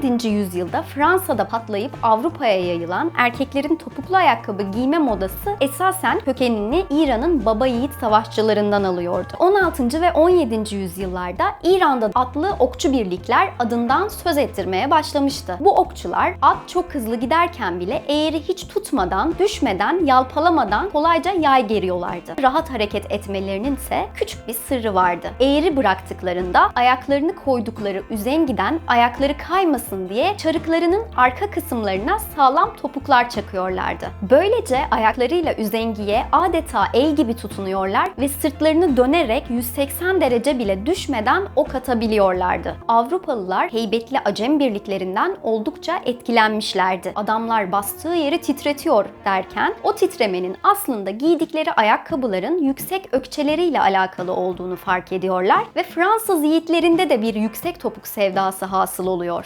17. yüzyılda Fransa'da patlayıp Avrupa'ya yayılan erkeklerin topuklu ayakkabı giyme modası esasen kökenini İran'ın baba yiğit savaşçılarından alıyordu. 16. ve 17. yüzyıllarda İran'da atlı okçu birlikler adından söz ettirmeye başlamıştı. Bu okçular at çok hızlı giderken bile eğri hiç tutmadan, düşmeden, yalpalamadan kolayca yay geriyorlardı. Rahat hareket etmelerinin ise küçük bir sırrı vardı. Eğri bıraktıklarında ayaklarını koydukları üzengiden ayakları kaymasın diye çarıklarının arka kısımlarına sağlam topuklar çakıyorlardı. Böylece ayaklarıyla üzengiye adeta el gibi tutunuyorlar ve sırtlarını dönerek 180 derece bile düşmeden ok atabiliyorlardı. Avrupalılar heybetli Acem birliklerinden oldukça etkilenmişlerdi. Adamlar bastığı yeri titretiyor derken o titremenin aslında giydikleri ayakkabıların yüksek ökçeleriyle alakalı olduğunu fark ediyorlar ve Fransız yiğitlerinde de bir yüksek topuk sevdası hasıl oluyor.